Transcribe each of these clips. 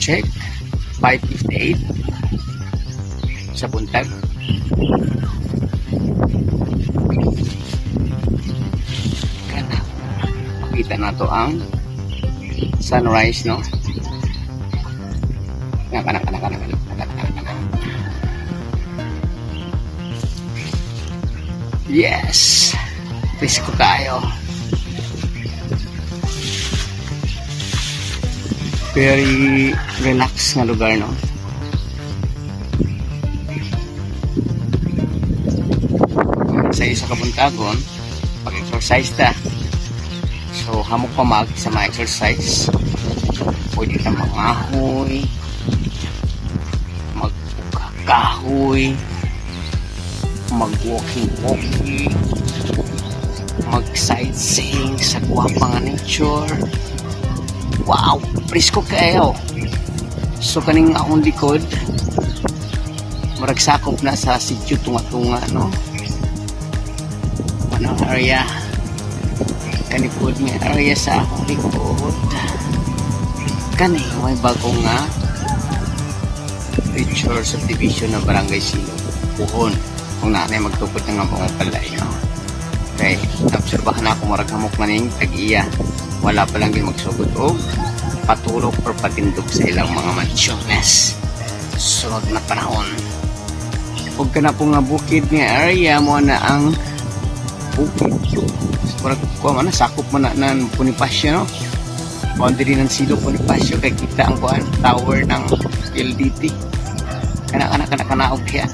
check. 5.58 sa buntag. Makita na to ang sunrise, no? Nga, kana, kana, kana, kana, kana, kana, kana. Yes! Presko kayo. Very relax nga lugar, no? Sa isa kabuntagon, pag-exercise ta. So, hamok pa mag sa mga exercise. Pwede ka mangahoy, magkakahoy, mag-walking-walking, mag-sightseeing sa guwapang nature. Wow, presko kayo. So kaning akong likod, maragsakop na sa sityo tunga-tunga, no? Manang area. Kanikod nga area sa akong likod. Kani, may bagong nga picture subdivision ng Barangay Silo. Puhon. Kung nanay magtupod ng mga palay, no? Okay, naobserbahan ako marag hamok na ning tag-iya. Wala pa lang magsugod og patulog or patindog sa ilang mga mansyones. Sunod na panahon. Huwag ka na po nga bukid nga area mo na ang bukid. Para ko man sakop man na ng Bonifacio no. Boundary ng Silo Bonifacio kay kita ang kuan tower ng LDT. Kana kana kana kana og kaya.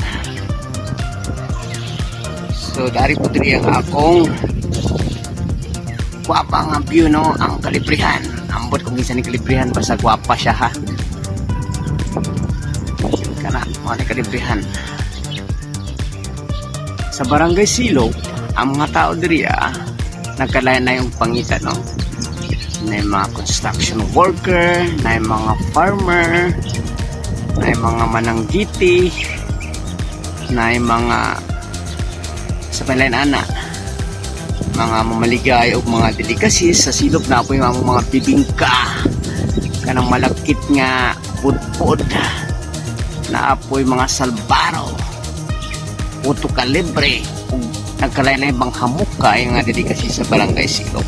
So dari po diri ang akong gwapa nga view no ang kalibrihan. Ambot kung isa ni kalibrihan basta gwapa siya ha. Kana ni kalibrihan. Sa Barangay Silo, ang mga tao diri ah, nagkalayan na yung pangitan no. Na yung mga construction worker, na yung mga farmer, na yung mga mananggiti, na yung mga sa palayan ana mga mamaligay o mga delicacies sa silop na po yung mga, bibingka. Kanang malagkit nga pudpud na apoy mga salbaro. Puto kalibre nagkalain bang hamok kay nga delicacy sa barangay silop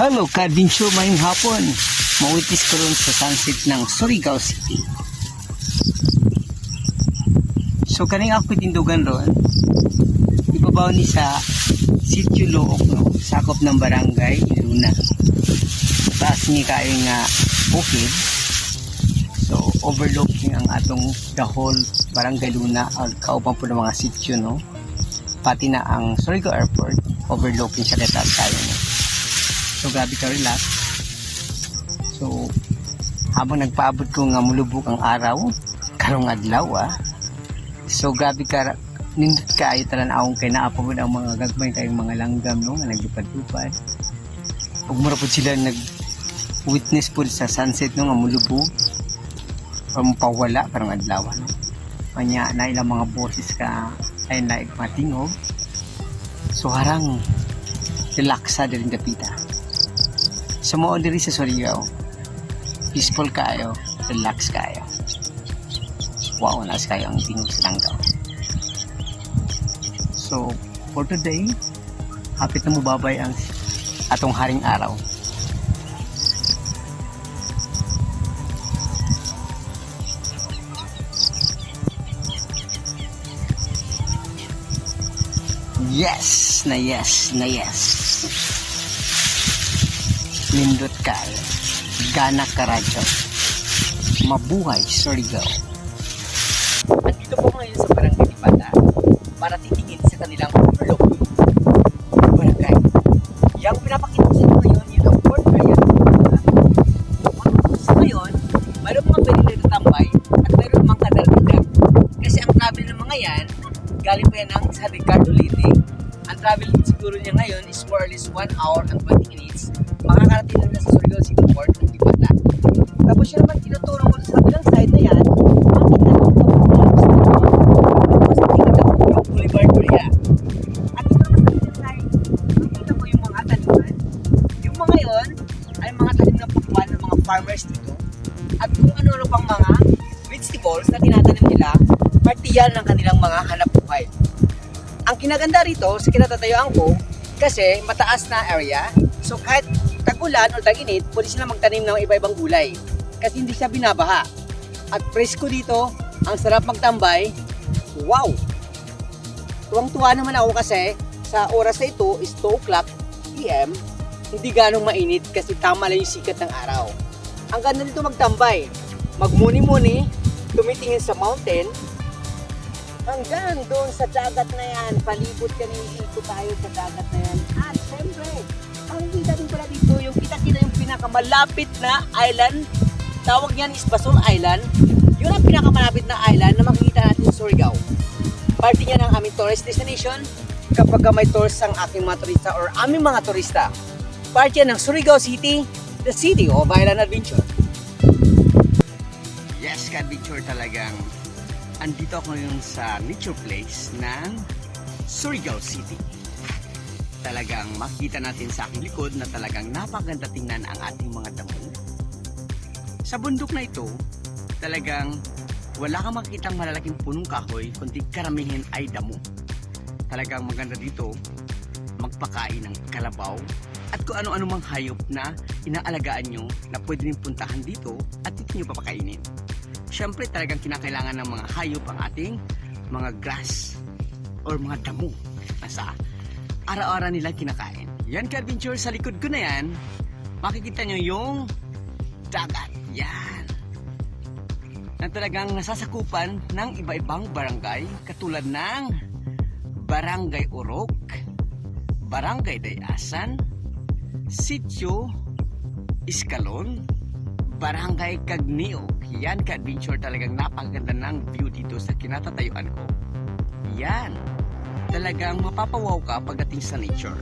Hello, Kadincho, mayong hapon. Mawitis ko ron sa sunset ng Surigao City. So, kaning ako tindugan ron, ibabaw ni sa Sitio Look, no? sakop ng barangay, Luna. Taas ni kayo nga bukid. So, overlooking ang atong the whole barangay Luna, ang kaupan po ng mga sitio, no? Pati na ang Surigao Airport, overlooking siya kaya tayo, no? So grabe ka relax. So habang nagpaabot ko nga mulubok ang araw, karong adlaw ah. So grabe ka nindot kaayo tanan awong kay naapa mo ang mga gagmay kayong mga langgam no nga naglupad-lupad. Ug mura pud sila nag witness po sa sunset no nga mulubog. Or mapawala karong adlaw no. Kanya na ilang mga boses ka ay na matingog. So harang relaksa diri dapita. So mo diri sa Surigao. Peaceful kayo, relax kayo. Wow, nas kayo ang tingog sa langgaw. So, for today, hapit na mo babay ang atong haring araw. Yes, na yes, na yes. Lindot kayo. Gana karadyo. Mabuhay, Surigao. At dito po ngayon sa Barangay Tipata para titingin sa kanilang overlook. Barangay. Yang pinapakita ko sa inyo ngayon, yun ang port area. Sa ngayon, mayroon mga pwede na tambay at mayroon mga kadaldagan. Kasi ang travel ng mga yan, galing pa yan ng sa Ricardo Liti. Ang travel siguro niya ngayon is more or less 1 hour and 20 parte yan ng kanilang mga hanap buhay. Ang kinaganda rito sa kinatatayuan ko, kasi mataas na area, so kahit tag-ulan o tag-init, pwede sila magtanim ng iba-ibang gulay. Kasi hindi siya binabaha. At presko dito, ang sarap magtambay. Wow! Tuwang-tuwa naman ako kasi sa oras na ito is 2 o'clock PM, hindi ganong mainit kasi tama lang yung sikat ng araw. Ang ganda nito magtambay. Magmuni-muni, tumitingin sa mountain, hanggang doon sa dagat na yan. Palibot ka ikot tayo sa dagat na yan. At syempre, ang kita din pala dito, yung kita-kita yung pinakamalapit na island. Tawag niyan is Basol Island. Yun ang pinakamalapit na island na makikita natin sa Surigao. Parte niya ng aming tourist destination kapag may tours ang aking mga turista or aming mga turista. Parte yan ng Surigao City, the city of island adventure. Yes, ka-adventure talagang andito ako ngayon sa nature place ng Surigao City. Talagang makita natin sa aking likod na talagang napaganda tingnan ang ating mga damo. Sa bundok na ito, talagang wala kang makikitang malalaking punong kahoy kundi karamihan ay damo. Talagang maganda dito magpakain ng kalabaw at kung ano-ano mang hayop na inaalagaan nyo na pwede rin puntahan dito at dito nyo papakainin. Siyempre talagang kinakailangan ng mga hayop ang ating mga grass or mga damo na sa araw-araw nila kinakain. Yan ka-adventure sa likod ko na yan, makikita nyo yung dagat. Yan. Na talagang nasasakupan ng iba-ibang barangay katulad ng Barangay Urok, Barangay Dayasan, Sitio Iskalon, Barangay Cagneo. Yan ka-adventure talagang napakaganda ng view dito sa kinatatayuan ko. Yan. Talagang mapapawaw ka pagdating sa nature.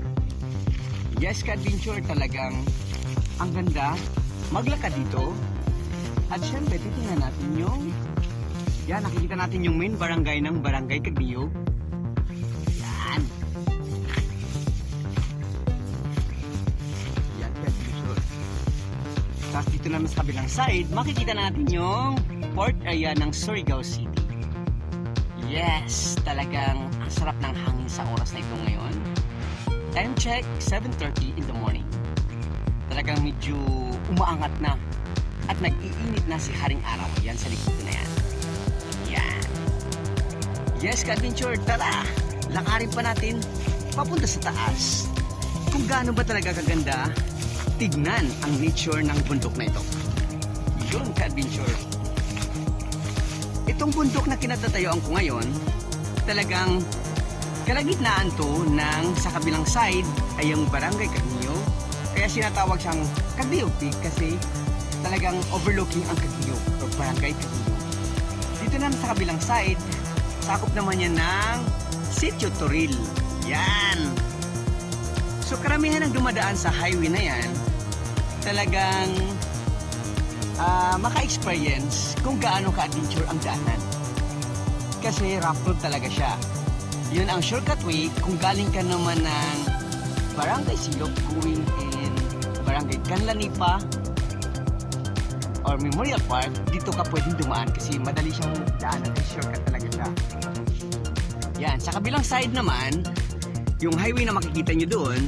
Yes, ka-adventure talagang ang ganda. Maglakad dito. At syempre, titingnan natin yung yan, nakikita natin yung main barangay ng Barangay Cagneo. Dito naman sa kabilang side, makikita natin yung port area ng Surigao City. Yes, talagang ang sarap ng hangin sa oras na ito ngayon. Time check, 7.30 in the morning. Talagang medyo umaangat na at nag-iinit na si Haring Araw. Yan sa likod ko na yan. Yan. Yes, ka-adventure, tara! Lakarin pa natin papunta sa taas. Kung gaano ba talaga kaganda tignan ang nature ng bundok na ito. Yun ka-adventure. Itong bundok na kinatatayuan ko ngayon, talagang kalagitnaan to ng sa kabilang side ay yung Barangay Cagneo. Kaya sinatawag siyang Cagneo Peak kasi talagang overlooking ang Cagneo or Barangay Cagneo. Dito naman sa kabilang side, sakop naman yan ng Sitio Toril. Yan! So karamihan ng dumadaan sa highway na yan, talagang ah, maka-experience kung gaano ka-adventure ang daanan. Kasi rough road talaga siya. Yun ang shortcut way kung galing ka naman ng Barangay Silop going in Barangay Canlanipa or Memorial Park, dito ka pwedeng dumaan kasi madali siyang daanan kasi shortcut talaga siya. Yan, sa kabilang side naman, yung highway na makikita nyo doon,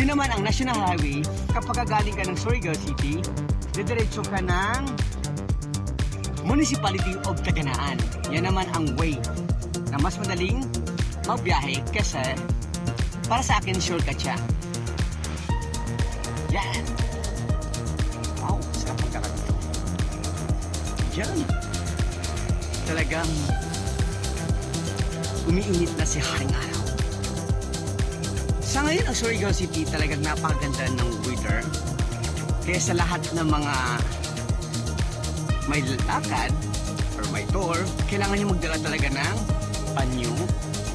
yun naman ang National Highway. Kapag galing ka ng Surigao City, didiretso ka ng Municipality of Taganaan. Yan naman ang way na mas madaling magbiyahe kasi para sa akin shortcut siya. Yan. Wow, sarap pagkakataon. Yan. Talagang umiinit na si Haring Araw. Ngayon, Surigao City talagang napakaganda ng weather. Kaya sa lahat ng mga may lakad or may tour, kailangan nyo magdala talaga ng panyo,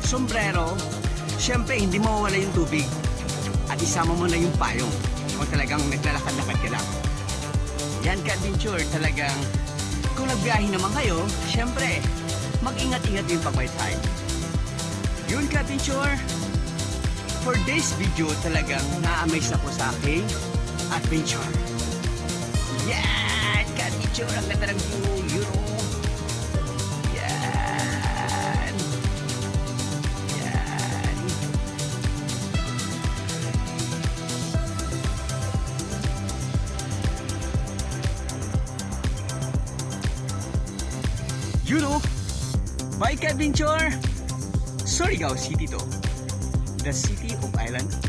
sombrero, syempre hindi mawawala yung tubig at isama mo na yung payong kung talagang naglalakad-lakad ka lang. Yan ka-adventure talagang kung nagbiyahe naman kayo, syempre mag-ingat-ingat yung pag-wifi. Yun ka-adventure, for this video talagang na-amaze ako sa aking adventure. Yan! Ka-adventure, ang ganda ng view. Yan! Yan! You know, Bike Adventure, Surigao City to. The city of Ireland.